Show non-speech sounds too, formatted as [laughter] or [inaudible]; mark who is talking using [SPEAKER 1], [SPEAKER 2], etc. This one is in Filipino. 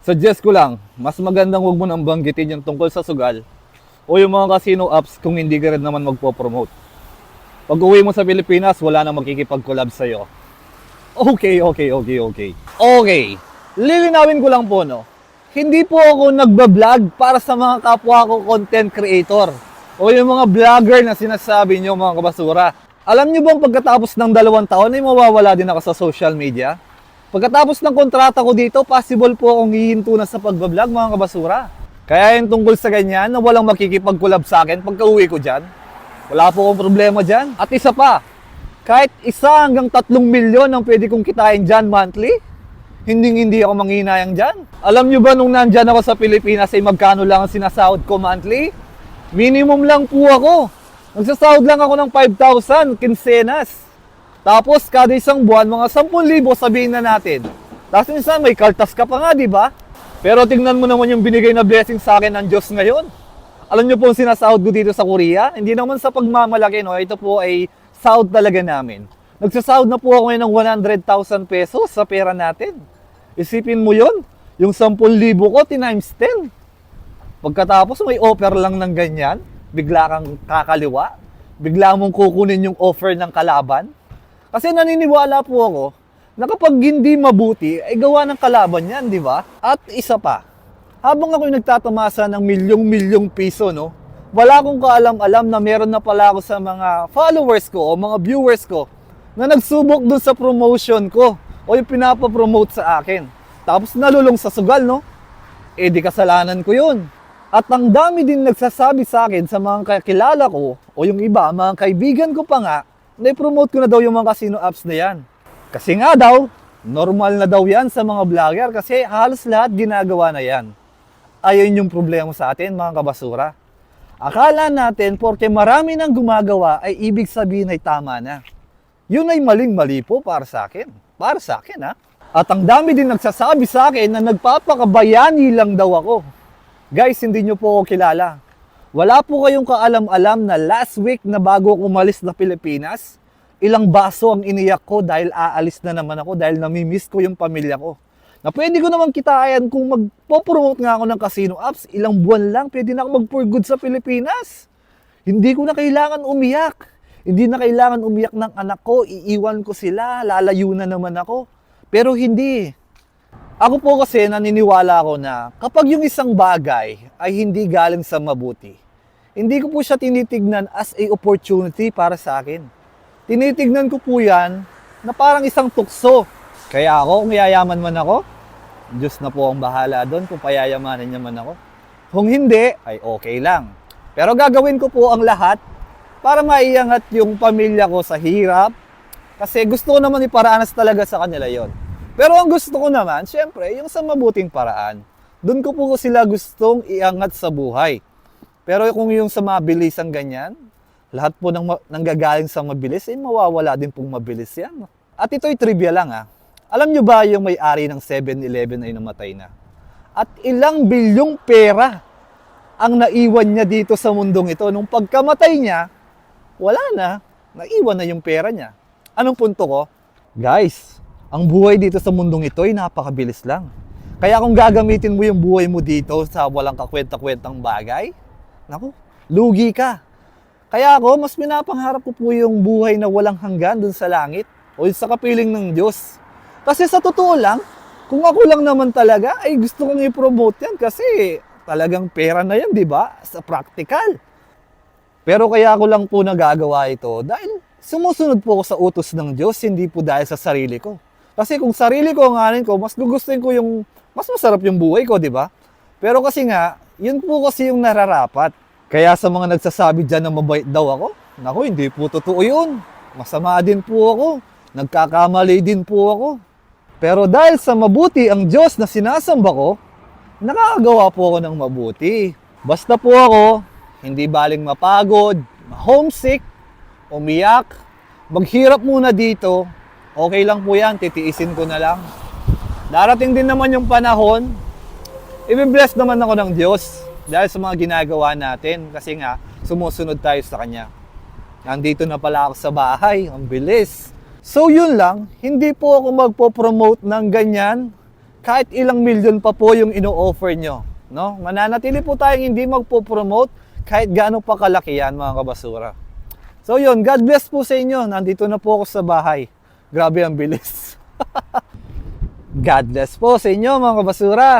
[SPEAKER 1] Suggest ko lang, mas magandang huwag mo nang banggitin yung tungkol sa sugal o yung mga casino apps kung hindi ka rin naman magpo-promote. Pag uwi mo sa Pilipinas, wala na makikipag-collab sa'yo. Okay, okay, okay, okay. Okay, lilinawin ko lang po, no? Hindi po ako nagbablog para sa mga kapwa ko content creator o yung mga vlogger na sinasabi nyo mga kabasura. Alam nyo bang pagkatapos ng dalawang taon ay mawawala din ako sa social media? Pagkatapos ng kontrata ko dito, possible po akong hihinto na sa pagbablog mga kabasura. Kaya yung tungkol sa ganyan na walang makikipag-collab sa akin pagka uwi ko dyan, wala po akong problema dyan. At isa pa, kahit isa hanggang tatlong milyon ang pwede kong kitain dyan monthly, hindi hindi ako manghinayang dyan. Alam nyo ba nung nandyan ako sa Pilipinas ay magkano lang ang sinasahod ko monthly? Minimum lang po ako. Nagsasahod lang ako ng 5,000 kinsenas. Tapos kada isang buwan, mga 10,000 sabihin na natin. Tapos minsan may kaltas ka pa nga, di ba? Pero tingnan mo naman yung binigay na blessing sa akin ng Diyos ngayon. Alam niyo po ang sinasahod ko dito sa Korea? Hindi naman sa pagmamalaki, no? Ito po ay sahod talaga namin. Nagsasahod na po ako ngayon ng 100,000 pesos sa pera natin. Isipin mo yon yung 10,000 ko, times 10. Pagkatapos may offer lang ng ganyan, bigla kang kakaliwa, bigla mong kukunin yung offer ng kalaban. Kasi naniniwala po ako na kapag hindi mabuti, ay gawa ng kalaban yan, di ba? At isa pa, habang ako'y nagtatamasa ng milyong-milyong piso, no, wala akong kaalam-alam na meron na pala ako sa mga followers ko o mga viewers ko na nagsubok dun sa promotion ko o yung pinapapromote sa akin. Tapos nalulong sa sugal, no? Eh di kasalanan ko yun. At ang dami din nagsasabi sa akin sa mga kakilala ko o yung iba, mga kaibigan ko pa nga, na promote ko na daw yung mga casino apps na yan. Kasi nga daw, normal na daw yan sa mga vlogger kasi halos lahat ginagawa na yan. Ayun yung problema sa atin mga kabasura. Akala natin porke marami nang gumagawa ay ibig sabihin ay tama na. Yun ay maling-mali po para sa akin. Para sa akin ha. At ang dami din nagsasabi sa akin na nagpapakabayani lang daw ako. Guys, hindi nyo po ako kilala. Wala po kayong kaalam-alam na last week na bago ako umalis na Pilipinas, ilang baso ang iniyak ko dahil aalis na naman ako dahil namimiss ko yung pamilya ko. Na pwede ko naman kitayan kung magpo-promote nga ako ng casino apps, ilang buwan lang pwede na ako mag-for good sa Pilipinas. Hindi ko na kailangan umiyak. Hindi na kailangan umiyak ng anak ko, iiwan ko sila, lalayo na naman ako. Pero hindi. Ako po kasi naniniwala ako na kapag yung isang bagay ay hindi galing sa mabuti, hindi ko po siya tinitignan as a opportunity para sa akin. Tinitignan ko po yan na parang isang tukso. Kaya ako, kung yayaman man ako, Diyos na po ang bahala doon kung payayamanin niya man ako. Kung hindi, ay okay lang. Pero gagawin ko po ang lahat para maiangat yung pamilya ko sa hirap. Kasi gusto ko naman iparanas talaga sa kanila yon. Pero ang gusto ko naman, syempre, yung sa mabuting paraan. Doon ko po sila gustong iangat sa buhay. Pero kung yung sa mabilis ang ganyan, lahat po ng nanggagaling sa mabilis, eh mawawala din pong mabilis yan. At ito'y trivia lang ah. Alam nyo ba yung may-ari ng 7-Eleven ay namatay na? At ilang bilyong pera ang naiwan niya dito sa mundong ito. Nung pagkamatay niya, wala na. Naiwan na yung pera niya. Anong punto ko? Guys, ang buhay dito sa mundong ito ay napakabilis lang. Kaya kung gagamitin mo yung buhay mo dito sa walang kakwenta-kwentang bagay, naku, lugi ka. Kaya ako, mas pinapangarap ko po yung buhay na walang hanggan dun sa langit o sa kapiling ng Diyos. Kasi sa totoo lang, kung ako lang naman talaga, ay gusto kong i-promote yan kasi talagang pera na yan, di ba? Sa practical. Pero kaya ako lang po nagagawa ito dahil sumusunod po ako sa utos ng Diyos, hindi po dahil sa sarili ko. Kasi kung sarili ko ang ko, mas gugustuhin ko yung, mas masarap yung buhay ko, di ba? Pero kasi nga, yun po kasi yung nararapat. Kaya sa mga nagsasabi dyan na mabait daw ako, naku, hindi po totoo yun. Masama din po ako. Nagkakamali din po ako. Pero dahil sa mabuti ang Diyos na sinasamba ko, nakakagawa po ako ng mabuti. Basta po ako, hindi baling mapagod, homesick, umiyak, maghirap muna dito, okay lang po yan, titiisin ko na lang. Darating din naman yung panahon, i-bless naman ako ng Diyos dahil sa mga ginagawa natin kasi nga sumusunod tayo sa Kanya. Nandito na pala ako sa bahay, ang bilis. So yun lang, hindi po ako magpo-promote ng ganyan kahit ilang milyon pa po yung ino-offer nyo. No? Mananatili po tayong hindi magpo-promote kahit gaano pa kalaki yan mga kabasura. So yun, God bless po sa inyo. Nandito na po ako sa bahay. Grabe ang bilis. [laughs] God bless po sa inyo mga kabasura.